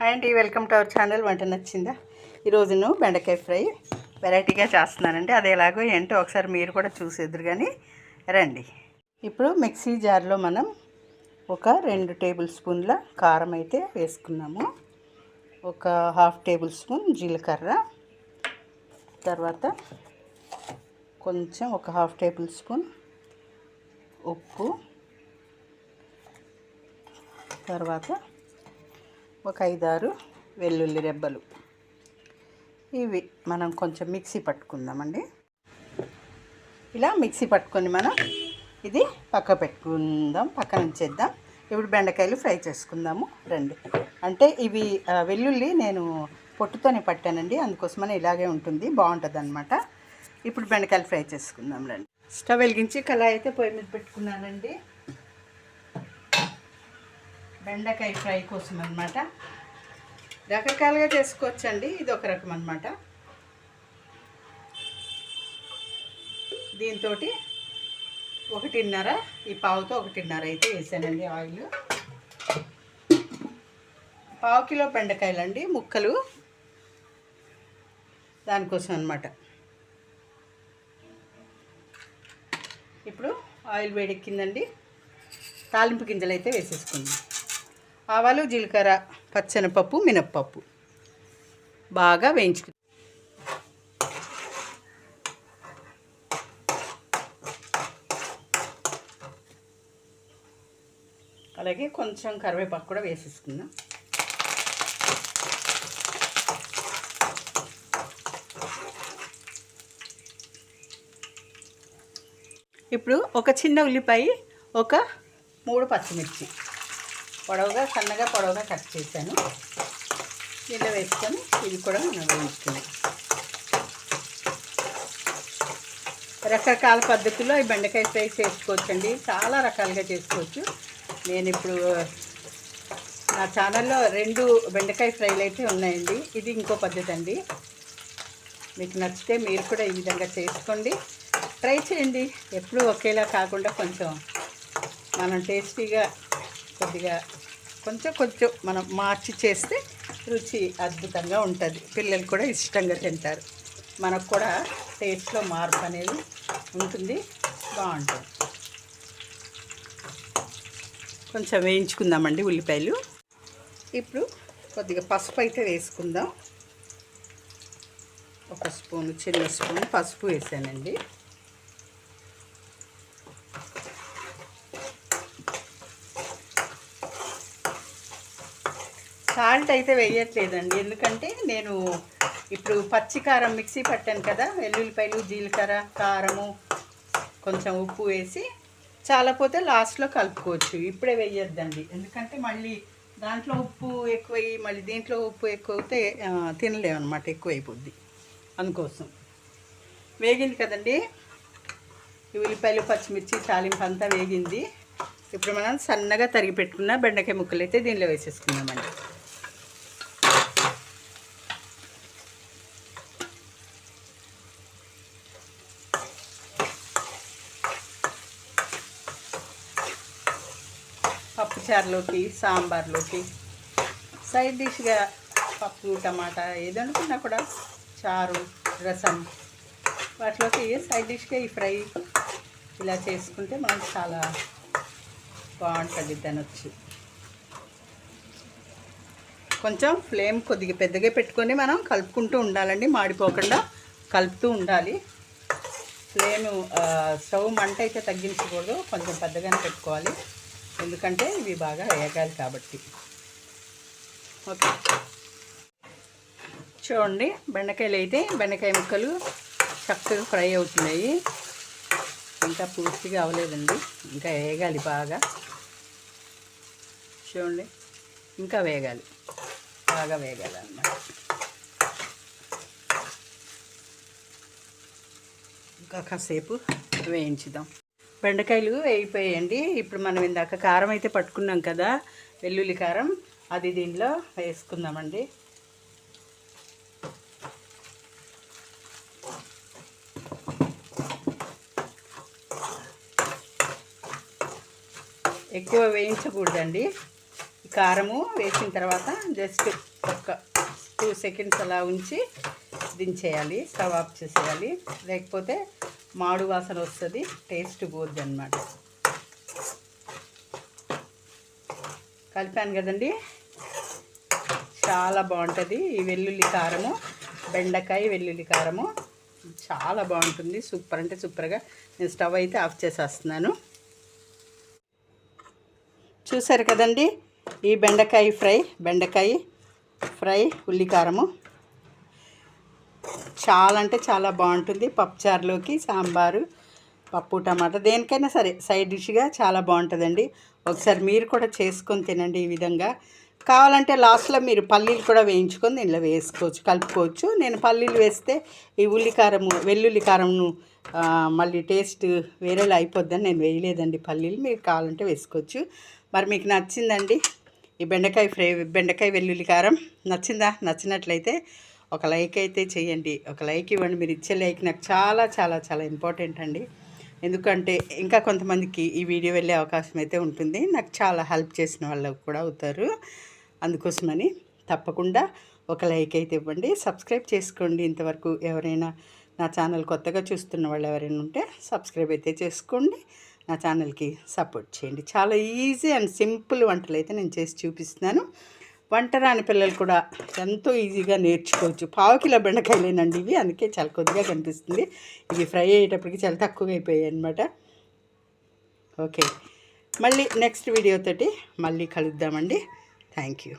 Hi అండి welcome to our channel. వంట నచ్చిందా? ఈరోజును బెండకాయ ఫ్రై వెరైటీగా చేస్తున్నానండి. అది ఎలాగో ఏంటో ఒకసారి మీరు కూడా చూసేద్దరు కానీ రండి. ఇప్పుడు మిక్సీ జార్లో మనం ఒక రెండు టేబుల్ స్పూన్ల కారం అయితే వేసుకున్నాము. ఒక హాఫ్ టేబుల్ స్పూన్ జీలకర్ర. తర్వాత కొంచెం ఒక హాఫ్ టేబుల్ స్పూన్ ఉప్పు. తర్వాత ఒక ఐదారు వెల్లుల్లి రెబ్బలు. ఇవి మనం కొంచెం మిక్సీ పట్టుకుందామండి. ఇలా మిక్సీ పట్టుకొని మనం ఇది పక్క పెట్టుకుందాం పక్కన ఉంచేద్దాం. ఇప్పుడు బెండకాయలు ఫ్రై చేసుకుందాము. రండి. అంటే ఇవి వెల్లుల్లి నేను పొట్టుతోనే పట్టానండి. అందుకోసమని ఇలాగే ఉంటుంది. బాగుంటుంది అనమాట ఇప్పుడు బెండకాయలు ఫ్రై చేసుకుందాం రండి. స్టవ్ వెలిగించి కళాయి అయితే పొయ్యి మీద పెట్టుకున్నానండి. బెండకాయ ఫ్రై కోసం అనమాట రకరకాలుగా చేసుకోవచ్చండి. ఇది ఒక రకం అనమాట దీంతో ఒకటిన్నర ఈ పావుతో ఒకటిన్నర అయితే వేసానండి ఆయిల్. పావు కిలో బెండకాయలు అండి ముక్కలు దానికోసం అనమాట ఇప్పుడు ఆయిల్ వేడెక్కిందండి. తాలింపు గింజలు అయితే వేసేసుకుందాం. ఆవాలు జీలకర్ర పచ్చెనపప్పు మినప్పప్పు. బాగా వేయించుకు అలాగే కొంచెం కరివేపాకు కూడా వేసేసుకుందాం. ఇప్పుడు ఒక చిన్న ఉల్లిపాయ ఒక మూడు పచ్చిమిర్చి. పొడవుగా సన్నగా పొడవుగా కట్ చేశాను. నీళ్ళు వేసుకొని ఇది కూడా మనం రకరకాల పద్ధతుల్లో ఈ బెండకాయ ఫ్రై చేసుకోవచ్చండి. చాలా రకాలుగా చేసుకోవచ్చు. నేను ఇప్పుడు నా ఛానల్లో రెండు బెండకాయ ఫ్రైలు అయితే ఉన్నాయండి. ఇది ఇంకో పద్ధతి అండి. మీకు నచ్చితే మీరు కూడా ఈ విధంగా చేసుకోండి. ట్రై చేయండి. ఎప్పుడూ ఒకేలా కాకుండా కొంచెం మనం టేస్టీగా కొద్దిగా కొంచెం కొంచెం మనం మార్చి చేస్తే రుచి అద్భుతంగా ఉంటుంది. పిల్లలు కూడా ఇష్టంగా తింటారు. మనకు కూడా టేస్ట్లో మార్పు అనేది ఉంటుంది. బాగుంటుంది. కొంచెం వేయించుకుందామండి ఉల్లిపాయలు. ఇప్పుడు కొద్దిగా పసుపు అయితే వేసుకుందాం. ఒక స్పూన్ చిన్న స్పూన్ పసుపు వేసానండి. సాల్ట్ అయితే వేయట్లేదండి. ఎందుకంటే నేను ఇప్పుడు పచ్చికారం మిక్సీ పట్టాను కదా వెల్లుల్లిపాయలు జీలకర్ర కారము కొంచెం ఉప్పు వేసి చాలపోతే లాస్ట్లో కలుపుకోవచ్చు. ఇప్పుడే వేయొద్దండి. ఎందుకంటే మళ్ళీ దాంట్లో ఉప్పు ఎక్కువయ్యి మళ్ళీ దీంట్లో ఉప్పు ఎక్కువ అయితే తినలేమన్నమాట ఎక్కువైపోద్ది ఎక్కువ అందుకోసం. వేగింది కదండి. ఉల్లిపాయలు పచ్చిమిర్చి తాలింపు అంతా వేగింది. ఇప్పుడు మనం సన్నగా తరిగి పెట్టుకున్న బెండకాయ ముక్కలు అయితే దీనిలో వేసేసుకుందామండి. పప్పుచారులోకి సాంబార్లోకి సైడ్ డిష్గా పప్పు టమాటా ఏదనుకున్నా కూడా చారు రసం వాటిలోకి సైడ్ డిష్గా ఈ ఫ్రై ఇలా చేసుకుంటే మనకు చాలా బాగుంటుంది తినొచ్చు కొంచెం ఫ్లేమ్ కొద్దిగా పెద్దగా పెట్టుకొని మనం కలుపుకుంటూ ఉండాలండి మాడిపోకుండా కలుపుతూ ఉండాలి. ఫ్లేమ్ స్టవ్ మంట అయితే తగ్గించకూడదు కొంచెం పెద్దగానే పెట్టుకోవాలి. ఎందుకంటే ఇవి బాగా వేగాలి కాబట్టి. ఓకే. చూడండి బెండకాయలు అయితే బెండకాయ ముక్కలు చక్కగా ఫ్రై అవుతున్నాయి. ఇంకా పూర్తిగా అవ్వలేదండి ఇంకా వేగాలి బాగా. చూడండి ఇంకా వేగాలి. బాగా వేగాలి అన్నమాట ఇంకా కాసేపు వేయించుదాం. బెండకాయలు వేగిపోయాయండి ఇప్పుడు మనం ఇందాక కారం అయితే పట్టుకున్నాం కదా వెల్లుల్లి కారం. అది దీనిలో వేసుకుందామండి. ఎక్కువ వేయించకూడదండి. కారము వేసిన తర్వాత జస్ట్ ఒక టూ సెకండ్స్ అలా ఉంచి దించేయాలి స్టవ్ ఆఫ్ చేసేయాలి. లేకపోతే మాడు వాసన వస్తుంది టేస్ట్ పోద్ది అనమాట కలిపాను కదండి. చాలా బాగుంటుంది ఈ వెల్లుల్లి కారము బెండకాయ వెల్లుల్లి కారము. చాలా బాగుంటుంది సూపర్ అంటే సూపర్గా నేను స్టవ్ అయితే ఆఫ్ చేసేస్తున్నాను. చూసారు కదండి ఈ బెండకాయ ఫ్రై బెండకాయ ఫ్రై ఉల్లికారము. చాలా అంటే చాలా బాగుంటుంది. పప్పుచారులోకి సాంబారు పప్పు టమాటా దేనికైనా సరే సైడ్ డిష్గా చాలా బాగుంటుందండి. ఒకసారి మీరు కూడా చేసుకొని తినండి ఈ విధంగా. కావాలంటే లాస్ట్లో మీరు పల్లీలు కూడా వేయించుకొని దీనిలో వేసుకోవచ్చు కలుపుకోవచ్చు. నేను పల్లీలు వేస్తే ఈ ఉల్లికారము వెల్లుల్లి కారంను మళ్ళీ టేస్ట్ వేరేలా అయిపోద్దని నేను వేయలేదండి పల్లీలు. మీరు కావాలంటే వేసుకోవచ్చు. మరి మీకు నచ్చిందండి ఈ బెండకాయ ఫ్రై బెండకాయ వెల్లుల్లి కారం నచ్చిందా? నచ్చినట్లయితే ఒక లైక్ అయితే చేయండి. ఒక లైక్ ఇవ్వండి. మీరు ఇచ్చే లైక్ నాకు చాలా చాలా చాలా ఇంపార్టెంట్ అండి. ఎందుకంటే ఇంకా కొంతమందికి ఈ వీడియో వెళ్ళే అవకాశం అయితే ఉంటుంది. నాకు చాలా హెల్ప్ చేసిన వాళ్ళు కూడా అవుతారు. అందుకోసమని తప్పకుండా ఒక లైక్ అయితే ఇవ్వండి. సబ్స్క్రైబ్ చేసుకోండి. ఇంతవరకు ఎవరైనా నా ఛానల్ కొత్తగా చూస్తున్న వాళ్ళు ఎవరైనా ఉంటే సబ్స్క్రైబ్ అయితే చేసుకోండి. నా ఛానల్కి సపోర్ట్ చేయండి. చాలా ఈజీ అండ్ సింపుల్ వంటలు అయితే నేను చేసి చూపిస్తున్నాను. వంట రాని పిల్లలు కూడా ఎంతో ఈజీగా నేర్చుకోవచ్చు. పావు కిలో బెండకాయలేనండి ఇవి. అందుకే చాలా కొద్దిగా కనిపిస్తుంది. ఇవి ఫ్రై అయ్యేటప్పటికి చాలా తక్కువగా అయిపోయాయి అనమాట ఓకే. మళ్ళీ నెక్స్ట్ వీడియోతోటి మళ్ళీ కలుద్దామండి. Thank you.